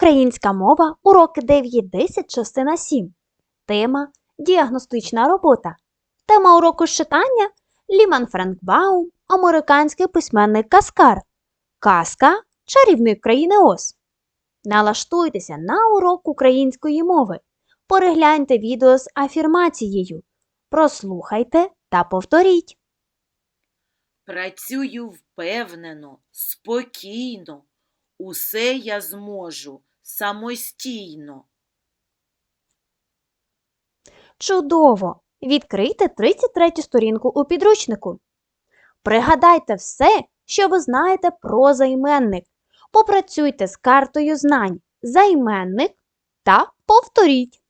Українська мова, уроки 9-10, частина 7. Тема Діагностична робота. Тема уроку з читання Ліман Франкбаум, американський письменник Каскар. Казка Чарівник країни Оз. Налаштуйтеся на урок української мови. Перегляньте відео з афірмацією. Прослухайте та повторіть. Працюю впевнено, спокійно. Усе я зможу самостійно. Чудово! Відкрийте 33 сторінку у підручнику. Пригадайте все, що ви знаєте про займенник. Попрацюйте з картою знань займенник та повторіть.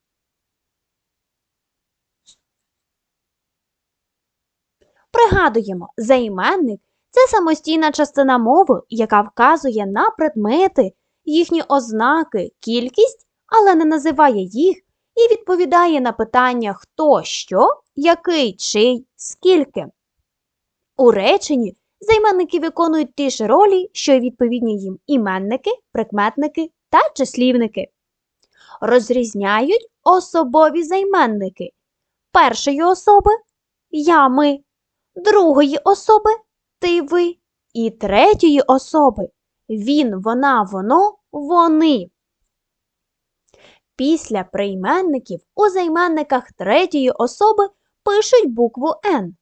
Пригадуємо, займенник це самостійна частина мови, яка вказує на предмети, їхні ознаки, кількість, але не називає їх і відповідає на питання хто що, який, чий, скільки. У реченні займенники виконують ті ж ролі, що й відповідні їм іменники, прикметники та числівники. Розрізняють особові займенники першої особи я ми, другої особи ти ви і третьої особи він, вона, воно, вони. Після прийменників у займенниках третьої особи пишуть букву Н.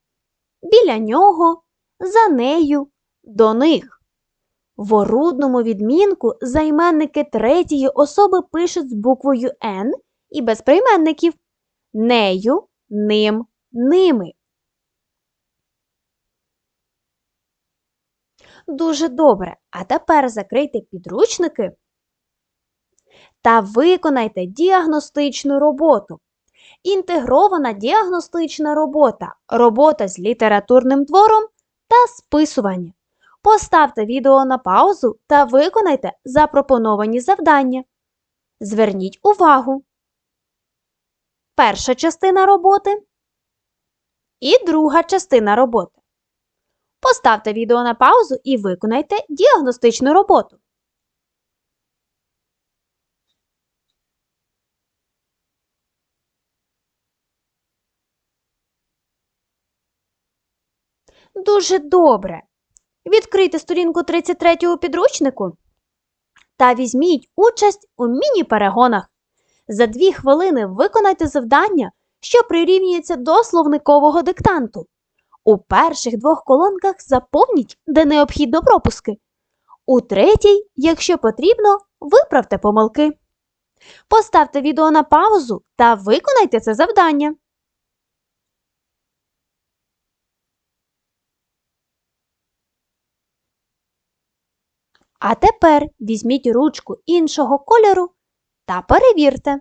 Біля нього, за нею, до них. В орудному відмінку займенники третьої особи пишуть з буквою Н і без прийменників нею, ним, ними. Дуже добре. А тепер закрийте підручники та виконайте діагностичну роботу. Інтегрована діагностична робота, робота з літературним твором та списування. Поставте відео на паузу та виконайте запропоновані завдання. Зверніть увагу. Перша частина роботи і друга частина роботи. Поставте відео на паузу і виконайте діагностичну роботу. Дуже добре. Відкрийте сторінку 33 у підручнику та візьміть участь у міні-перегонах. За дві хвилини виконайте завдання, що прирівнюється до словникового диктанту. У перших двох колонках заповніть, де необхідно пропуски. У третій, якщо потрібно, виправте помилки. Поставте відео на паузу та виконайте це завдання. А тепер візьміть ручку іншого кольору та перевірте.